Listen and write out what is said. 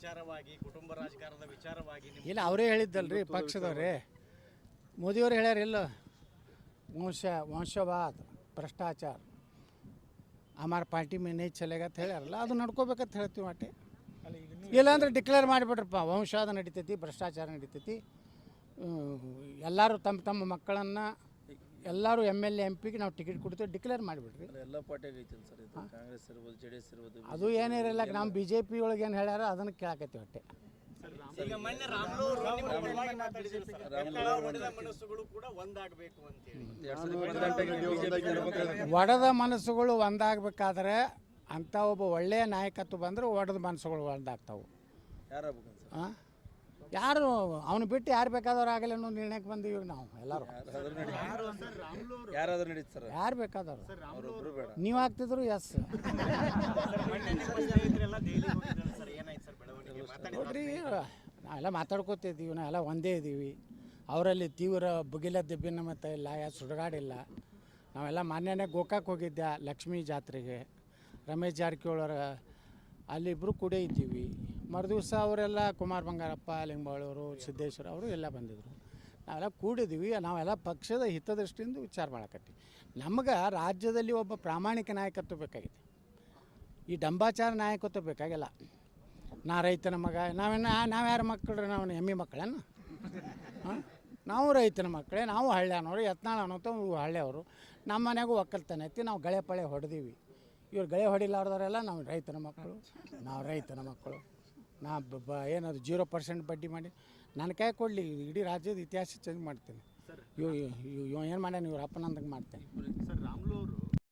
ವಿಚಾರವಾಗಿ ಕುಟುಂಬ ರಾಜಕಾರಣದ ವಿಚಾರವಾಗಿ ಇಲ್ಲ ಅವರೇ ಹೇಳಿದ್ದಲ್ರಿ ಪಕ್ಷದವ್ರೆ. ಮೋದಿಯವರು ಹೇಳ್ಯಾರ ಇಲ್ಲ ವಂಶ ವಂಶವಾದ ಭ್ರಷ್ಟಾಚಾರ. ಅಮಾರ ಪಾರ್ಟಿ ಮೇ ನೈ ಚಲೇಗ ಅಂತ ಹೇಳ್ಯಾರಲ್ಲ ಅದು ನಡ್ಕೋಬೇಕಂತ ಹೇಳ್ತೀವಿ ಇಲ್ಲ ಇಲ್ಲಾಂದ್ರೆ ಡಿಕ್ಲೇರ್ ಮಾಡಿಬಿಟ್ರಪ್ಪ ವಂಶವಾದ ನಡಿತೈತಿ ಭ್ರಷ್ಟಾಚಾರ ನಡಿತೈತಿ. ಎಲ್ಲರೂ ತಮ್ಮ ತಮ್ಮ ಮಕ್ಕಳನ್ನು ಎಲ್ಲರೂ ಎಂ ಎಲ್ ಎ ಎಂ ಪಿಗೆ ನಾವು ಟಿಕೆಟ್ ಕೊಡ್ತೀವಿ ಡಿಕ್ಲೇರ್ ಮಾಡಿಬಿಡ್ರಿ. ಎಲ್ಲ ಪಾರ್ಟಿಯಾಗ ಐತಲ್ಲ ಸರ್ ಇದು? ಕಾಂಗ್ರೆಸ್ ಇರ್ಬೋದು ಜೆ ಡಿ ಎಸ್ ಇರ್ಬೋದು ಅದು ಏನಿರಲ್ಲ ನಮ್ಮ ಬಿ ಜೆ ಪಿ ಒಳಗೆ ಏನು ಹೇಳ್ಯಾರ ಅದನ್ನು ಕೇಳಾಕತ್ತೀವಿ ಹೊಟ್ಟೆ. ಈಗ ಮೊನ್ನೆ ರಾಮ್ಲು ಅವರು ನಿಮ್ಮ ಪರವಾಗಿ ಮಾತಾಡಿದ್ರು ಸರ್. ಎಕ್ಕಳ ಹೊಡೆದ ಮನಸ್ಸುಗಳು ಕೂಡ ಒಂದಾಗಬೇಕು ಒಡೆದ ಮನಸ್ಸುಗಳು ಒಂದಾಗಬೇಕಾದ್ರೆ ಅಂಥ ಒಬ್ಬ ಒಳ್ಳೆಯ ನಾಯಕತ್ವ ಬಂದರೆ ಒಡೆದ ಮನಸ್ಸುಗಳು ಒಂದಾಗ್ತಾವೆ. ಸರ್? ಹಾಂ ಯಾರು ಅವನು ಬಿಟ್ಟು ಯಾರು ಬೇಕಾದವ್ರು ಆಗಲಿ ಅನ್ನೋ ನಿರ್ಣಯಕ್ಕೆ ಬಂದೀವಿ ನಾವು ಎಲ್ಲರೂ. ಯಾರಾದ್ರೂ ನಡೀತು ಸರ್? ಯಾರು ಬೇಕಾದವ್ರು? ಅವ್ರೊಬ್ರು ಬೇಡ. ನೀವು ಆಗ್ತಿದ್ರು ಎಸ್ ನೋಡ್ರಿ ನಾವೆಲ್ಲ ಮಾತಾಡ್ಕೋತಿದ್ದೀವಿ ನಾವೆಲ್ಲ ಒಂದೇ ಇದ್ದೀವಿ ಅವರಲ್ಲಿ ತೀವ್ರ ಬುಗಿಲ ದಿಬ್ಬಿನ ಮತ್ತೆ ಇಲ್ಲ ಯಾ ಸುಡಗಾಡಿಲ್ಲ. ನಾವೆಲ್ಲ ಮಾನ್ಯನೇ ಗೋಕಾಕ್ ಹೋಗಿದ್ದೆ ಲಕ್ಷ್ಮೀ ಜಾತ್ರೆಗೆ. ರಮೇಶ್ ಜಾರಕಿಹೊಳರ ಅಲ್ಲಿಬ್ಬರು ಕೂಡ ಇದ್ದೀವಿ. ಮರುದಿವಸ ಅವರೆಲ್ಲ ಕುಮಾರ್ ಬಂಗಾರಪ್ಪ ಲಿಂಬಾಳವರು ಸಿದ್ದೇಶ್ವರ ಅವರು ಎಲ್ಲ ಬಂದಿದ್ದರು ನಾವೆಲ್ಲ ಕೂಡಿದ್ದೀವಿ ನಾವೆಲ್ಲ ಪಕ್ಷದ ಹಿತದೃಷ್ಟಿಯಿಂದ ವಿಚಾರ ಮಾಡಕತ್ತೀವಿ. ನಮ್ಗೆ ರಾಜ್ಯದಲ್ಲಿ ಒಬ್ಬ ಪ್ರಾಮಾಣಿಕ ನಾಯಕತ್ವ ಬೇಕಾಗಿದೆ. ಈ ಡಂಬಾಚಾರ ನಾಯಕತ್ವ ಬೇಕಾಗಿಲ್ಲ. ನಾ ರೈತನ ಮಗ ನಾವೇನ ನಾವು ಯಾರ ಮಕ್ಕಳು ನಾವು ಎಮ್ಮಿ ಮಕ್ಕಳೇನು ಹಾಂ? ನಾವು ರೈತನ ಮಕ್ಕಳೇ ನಾವು ಹಳ್ಳ್ಯಾನವ್ರು, ಯತ್ನಾಳ ಅನ್ನೋತ ಹಳ್ಳಿಯವರು. ನಮ್ಮ ಮನೆಗೂ ಒಕ್ಕಲ್ತನ ಐತಿ, ನಾವು ಗಳೆ ಪಳೆ ಹೊಡೆದೀವಿ. ಇವ್ರು ಗಳೆ ಹೊಡಿಲಾರ್ದವರೆಲ್ಲ ನಾವು ರೈತನ ಮಕ್ಕಳು ನಾವು ರೈತನ ಮಕ್ಕಳು ನಾ ಬ- ಬ ಏನದು ಜೀರೋ ಪರ್ಸೆಂಟ್ ಬಡ್ಡಿ ಮಾಡಿ ನನ್ನ ಕೈ ಕೊಡಲಿ ಇಡೀ ರಾಜ್ಯದ ಇತಿಹಾಸ ಚೇಂಜ್ ಮಾಡ್ತೀನಿ. ಇವ್ ಇವ್ ಏನು ಮಾಡ್ಯಾನ ಇವ್ರ ಅಪ್ಪನಂದಂಗೆ ಮಾಡ್ತೇನೆ. ಸರ್ ರಾಮ್ಲು ಅವರು